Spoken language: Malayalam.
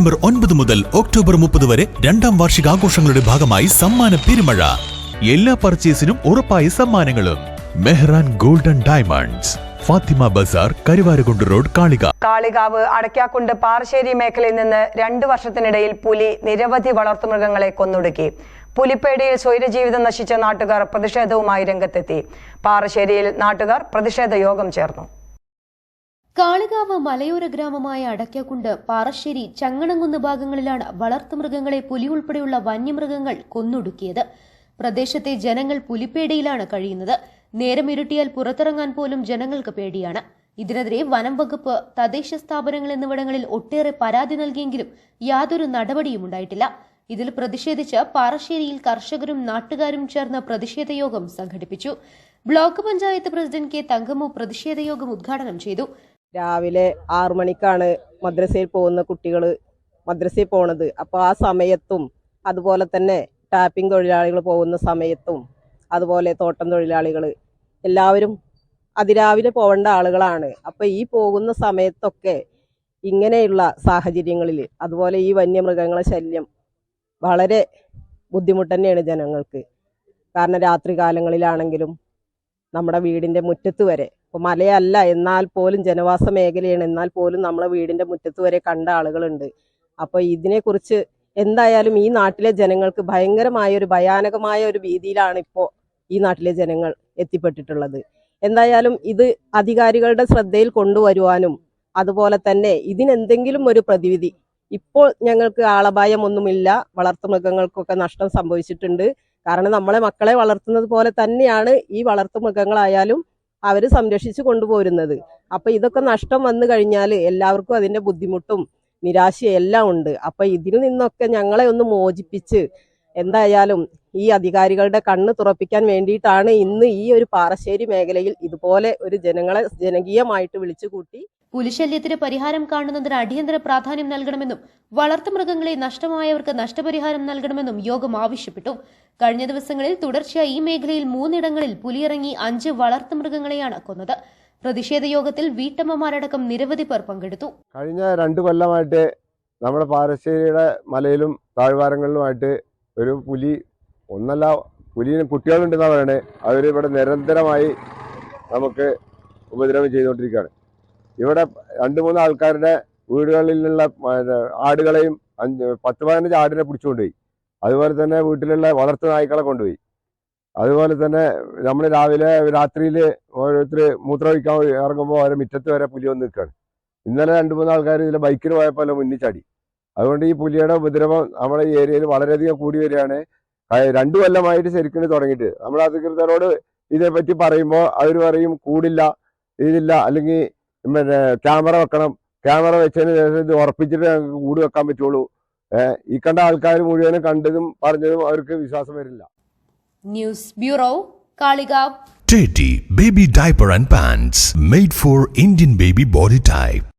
സെപ്റ്റംബർ ഒൻപത് മുതൽ ഒക്ടോബർ മുപ്പത് വരെ രണ്ടാം വാർഷികാഘോഷങ്ങളുടെ ഭാഗമായി സമ്മാന പെരുമഴ. എല്ലാ പർച്ചേസിനും ഉറപ്പായ സമ്മാനങ്ങളും. Mehran golden diamonds Fathima Bazar Karuvarakundu road Kalika. Kalikavu Adakkakundu Parassery മേഖലയിൽ നിന്ന് രണ്ടു വർഷത്തിനിടയിൽ പുലി നിരവധി വളർത്തുമൃഗങ്ങളെ കൊന്നൊടുക്കി. പുലിപ്പേടിയിൽ സ്വൈരജീവിതം നശിച്ച നാട്ടുകാർ പ്രതിഷേധവുമായി രംഗത്തെത്തി. പാറശ്ശേരിയിൽ നാട്ടുകാർ പ്രതിഷേധ യോഗം ചേർന്നു. കാളികാവ് മലയോര ഗ്രാമമായ അടയ്ക്കക്കുണ്ട് പാറശ്ശേരി ചങ്ങണങ്കുന്ന് ഭാഗങ്ങളിലാണ് വളർത്തുമൃഗങ്ങളെ പുലി ഉൾപ്പെടെയുള്ള വന്യമൃഗങ്ങൾ കൊന്നൊടുക്കിയത്. പ്രദേശത്തെ ജനങ്ങൾ പുലിപ്പേടിയിലാണ് കഴിയുന്നത്. നേരം ഇരുട്ടിയാൽ പുറത്തിറങ്ങാൻ പോലും ജനങ്ങൾക്ക് പേടിയാണ്. ഇതിനെതിരെ വനം വകുപ്പ് തദ്ദേശ സ്ഥാപനങ്ങൾ എന്നിവിടങ്ങളിൽ ഒട്ടേറെ പരാതി നൽകിയെങ്കിലും യാതൊരു നടപടിയും ഉണ്ടായിട്ടില്ല. ഇതിൽ പ്രതിഷേധിച്ച് പാറശ്ശേരിയിൽ കർഷകരും നാട്ടുകാരും ചേർന്ന് പ്രതിഷേധ യോഗം സംഘടിപ്പിച്ചു. Block panchayat president K Thankammu പ്രതിഷേധ യോഗം ഉദ്ഘാടനം ചെയ്തു. രാവിലെ ആറു മണിക്കാണ് മദ്രസയിൽ പോകുന്ന കുട്ടികൾ മദ്രസയിൽ പോണത്. അപ്പോൾ ആ സമയത്തും അതുപോലെ തന്നെ ടാപ്പിംഗ് തൊഴിലാളികൾ പോകുന്ന സമയത്തും അതുപോലെ തോട്ടം തൊഴിലാളികൾ എല്ലാവരും അതിരാവിലെ പോകേണ്ട ആളുകളാണ്. അപ്പോൾ ഈ പോകുന്ന സമയത്തൊക്കെ ഇങ്ങനെയുള്ള സാഹചര്യങ്ങളിൽ അതുപോലെ ഈ വന്യമൃഗങ്ങളെ ശല്യം വളരെ ബുദ്ധിമുട്ട് തന്നെയാണ് ജനങ്ങൾക്ക്. കാരണം രാത്രി കാലങ്ങളിലാണെങ്കിലും നമ്മുടെ വീടിന്റെ മുറ്റത്ത് വരെ ഇപ്പോൾ മലയല്ല എന്നാൽ പോലും ജനവാസ മേഖലയാണ്. എന്നാൽ പോലും നമ്മളെ വീടിന്റെ മുറ്റത്ത് വരെ കണ്ട ആളുകളുണ്ട്. അപ്പോൾ ഇതിനെക്കുറിച്ച് എന്തായാലും ഈ നാട്ടിലെ ജനങ്ങൾക്ക് ഭയങ്കരമായ ഒരു ഭയാനകമായ ഒരു ഭീതിയിലാണ് ഇപ്പോൾ ഈ നാട്ടിലെ ജനങ്ങൾ എത്തിപ്പെട്ടിട്ടുള്ളത്. എന്തായാലും ഇത് അധികാരികളുടെ ശ്രദ്ധയിൽ കൊണ്ടുവരുവാനും അതുപോലെ തന്നെ ഇതിനെന്തെങ്കിലും ഒരു പ്രതിവിധി. ഇപ്പോൾ ഞങ്ങൾക്ക് ആളപായമൊന്നുമില്ല. വളർത്തുമൃഗങ്ങൾക്കൊക്കെ നഷ്ടം സംഭവിച്ചിട്ടുണ്ട്. കാരണം നമ്മളെ മക്കളെ വളർത്തുന്നത് പോലെ തന്നെയാണ് ഈ വളർത്തുമൃഗങ്ങളായാലും അവർ സംരക്ഷിച്ചു കൊണ്ടുപോരുന്നത്. അപ്പൊ ഇതൊക്കെ നഷ്ടം വന്നു കഴിഞ്ഞാൽ എല്ലാവർക്കും അതിന്റെ ബുദ്ധിമുട്ടും നിരാശയും എല്ലാം ഉണ്ട്. അപ്പൊ ഇതിൽ നിന്നൊക്കെ ഞങ്ങളെ ഒന്ന് മോചിപ്പിച്ച് എന്തായാലും ഈ അധികാരികളുടെ കണ്ണ് തുറപ്പിക്കാൻ വേണ്ടിയിട്ടാണ് ഇന്ന് ഈ ഒരു പാറശ്ശേരി മേഖലയിൽ ഇതുപോലെ ഒരു ജനങ്ങളെ ജനകീയമായിട്ട് വിളിച്ചു കൂട്ടി പുലിശല്യത്തിന് പരിഹാരം കാണുന്നതിന് അടിയന്തര പ്രാധാന്യം നൽകണമെന്നും വളർത്തുമൃഗങ്ങളെ നഷ്ടമായവർക്ക് നഷ്ടപരിഹാരം നൽകണമെന്നും യോഗം ആവശ്യപ്പെട്ടു. കഴിഞ്ഞ ദിവസങ്ങളിൽ തുടർച്ചയായി ഈ മേഖലയിൽ മൂന്നിടങ്ങളിൽ പുലിയിറങ്ങി അഞ്ച് വളർത്തുമൃഗങ്ങളെയാണ് കൊന്നത്. പ്രതിഷേധ യോഗത്തിൽ വീട്ടമ്മമാരടക്കം നിരവധി പേർ പങ്കെടുത്തു. കഴിഞ്ഞ രണ്ടു കൊല്ലമായിട്ട് നമ്മുടെ പാറശ്ശേരിയുടെ മലയിലും താഴ്വാരങ്ങളിലുമായിട്ട് ഒരു പുലി ഒന്നല്ല പുലിന് കുട്ടികളുണ്ടെന്നാണ് പറയണേ. അവർ ഇവിടെ നിരന്തരമായി നമുക്ക് ഉപദ്രവം ചെയ്തുകൊണ്ടിരിക്കുകയാണ്. ഇവിടെ രണ്ട് മൂന്ന് ആൾക്കാരുടെ വീടുകളിലുള്ള ആടുകളെയും അഞ്ച് പത്ത് പതിനഞ്ച് ആടിനെ പിടിച്ചുകൊണ്ടുപോയി അതുപോലെ തന്നെ വീട്ടിലുള്ള വളർത്തു നായ്ക്കളെ കൊണ്ടുപോയി. അതുപോലെ തന്നെ നമ്മൾ രാവിലെ രാത്രിയിൽ ഓരോരുത്തർ മൂത്രമൊഴിക്കാൻ ഇറങ്ങുമ്പോൾ അവരെ മുറ്റത്ത് വരെ പുലി വന്ന് നിൽക്കുകയാണ്. ഇന്നലെ രണ്ട് മൂന്ന് ആൾക്കാർ ഇതിൽ ബൈക്കിന് പോയപ്പോൾ മുന്നിൽ ചാടി. അതുകൊണ്ട് ഈ പുലിയുടെ ഉപദ്രവം നമ്മുടെ ഈ ഏരിയയിൽ വളരെയധികം കൂടി വരികയാണ്. രണ്ടു കൊല്ലമായിട്ട് ശരിക്കും തുടങ്ങിയിട്ട്. നമ്മൾ അധികൃതരോട് ഇതേപ്പറ്റി പറയുമ്പോൾ അവർ പറയും കൂടില്ല ഇതില്ല അല്ലെങ്കിൽ പിന്നെ ക്യാമറ വെക്കണം. ക്യാമറ വെച്ചതിന് ശേഷം ഇത് ഉറപ്പിച്ചിട്ട് ഞങ്ങൾക്ക് കൂട് വെക്കാൻ പറ്റുള്ളൂ. ഈ കണ്ട ആൾക്കാർ മുഴുവനും കണ്ടതും പറഞ്ഞതും അവർക്ക് വിശ്വാസം വരില്ല. News bureau Kalikavu. Teddy Baby Diaper and Pants made for Indian baby body type.